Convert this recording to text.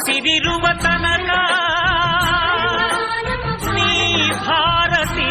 భారత తనగా